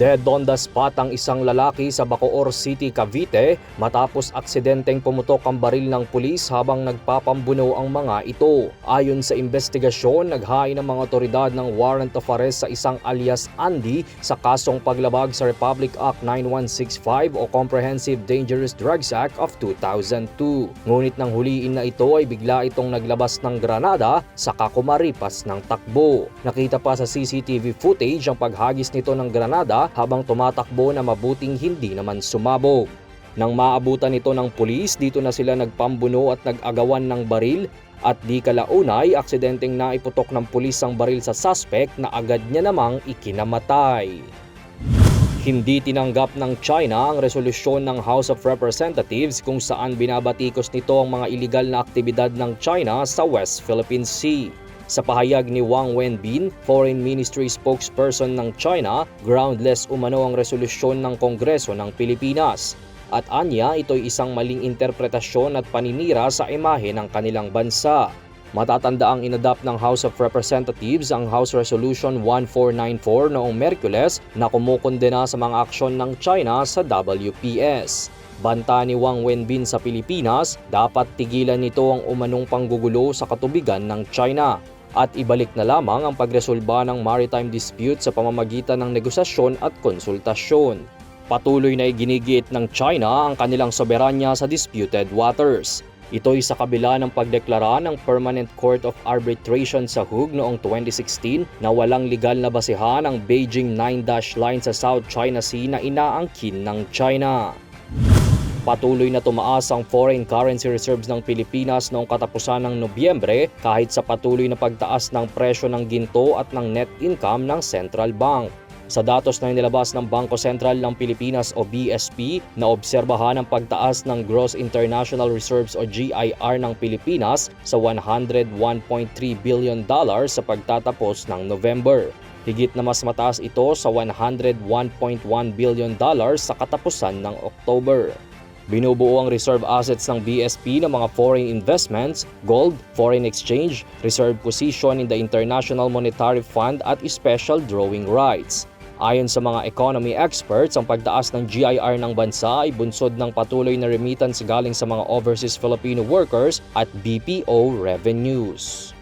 Dead on the spot ang isang lalaki sa Bacoor City, Cavite matapos aksidenteng pumutok ang baril ng pulis habang nagpapambuno ang mga ito. Ayon sa investigasyon, naghain ng mga otoridad ng warrant of arrest sa isang alias Andy sa kasong paglabag sa Republic Act 9165 o Comprehensive Dangerous Drugs Act of 2002. Ngunit nang huliin na ito ay bigla itong naglabas ng granada sa kakumaripas ng takbo. Nakita pa sa CCTV footage ang paghagis nito ng granada habang tumatakbo na mabuting hindi naman sumabog. Nang maabutan ito ng pulis, dito na sila nagpambuno at nag-agawan ng baril at di kalaunay, aksidenteng naiputok ng pulis ang baril sa suspect na agad niya namang ikinamatay. Hindi tinanggap ng China ang resolusyon ng House of Representatives kung saan binabatikos nito ang mga iligal na aktibidad ng China sa West Philippine Sea. Sa pahayag ni Wang Wenbin, Foreign Ministry spokesperson ng China, groundless umano ang resolusyon ng Kongreso ng Pilipinas. At anya, ito'y isang maling interpretasyon at paninira sa imahe ng kanilang bansa. Matatanda ang inadapt ng House of Representatives ang House Resolution 1494 noong Merkules na kumukondena sa mga aksyon ng China sa WPS. Banta ni Wang Wenbin sa Pilipinas, dapat tigilan nito ang umanong panggugulo sa katubigan ng China at ibalik na lamang ang pagresolba ng maritime dispute sa pamamagitan ng negosasyon at konsultasyon. Patuloy na iginigiit ng China ang kanilang soberanya sa disputed waters. Ito'y sa kabila ng pagdeklara ng Permanent Court of Arbitration sa Hague noong 2016 na walang legal na basihan ang Beijing 9-dash line sa South China Sea na inaangkin ng China. Patuloy na tumaas ang foreign currency reserves ng Pilipinas noong katapusan ng Nobyembre kahit sa patuloy na pagtaas ng presyo ng ginto at ng net income ng Central Bank. Sa datos na inilabas ng Bangko Sentral ng Pilipinas o BSP, naobserbahan ang pagtaas ng Gross International Reserves o GIR ng Pilipinas sa 101.3 billion dollars sa pagtatapos ng November. Higit na mas mataas ito sa 101.1 billion dollars sa katapusan ng October. Binubuo ang reserve assets ng BSP ng mga foreign investments, gold, foreign exchange, reserve position in the International Monetary Fund at special drawing rights. Ayon sa mga economy experts, ang pagtaas ng GIR ng bansa ay bunsod ng patuloy na remittance galing sa mga overseas Filipino workers at BPO revenues.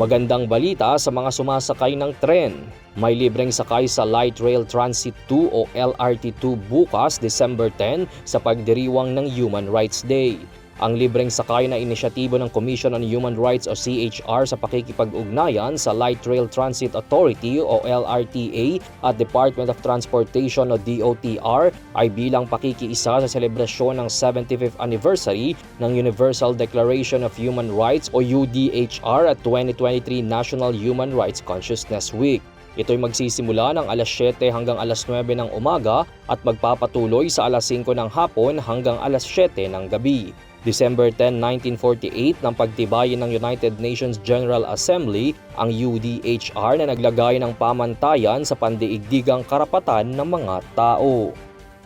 Magandang balita sa mga sumasakay ng tren. May libreng sakay sa Light Rail Transit 2 o LRT2 bukas December 10 sa pagdiriwang ng Human Rights Day. Ang libreng sakay na inisyatibo ng Commission on Human Rights o CHR sa pakikipag-ugnayan sa Light Rail Transit Authority o LRTA at Department of Transportation o DOTR ay bilang pakikiisa sa selebrasyon ng 75th anniversary ng Universal Declaration of Human Rights o UDHR at 2023 National Human Rights Consciousness Week. Ito'y magsisimula ng alas 7 hanggang alas 9 ng umaga at magpapatuloy sa alas 5 ng hapon hanggang alas 7 ng gabi. December 10, 1948 nang pagtibayin ng United Nations General Assembly ang UDHR na naglagay ng pamantayan sa pandiigdigang karapatan ng mga tao.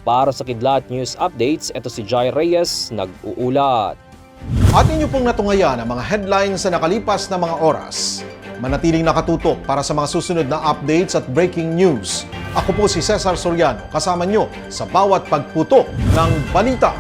Para sa Kidlat News Updates, ito si Jai Reyes, nag-uulat. at inyo pong natungayan ang mga headlines sa nakalipas na mga oras. Manatiling nakatutok para sa mga susunod na updates at breaking news. Ako po si Cesar Soriano, kasama nyo sa bawat pagputok ng balita.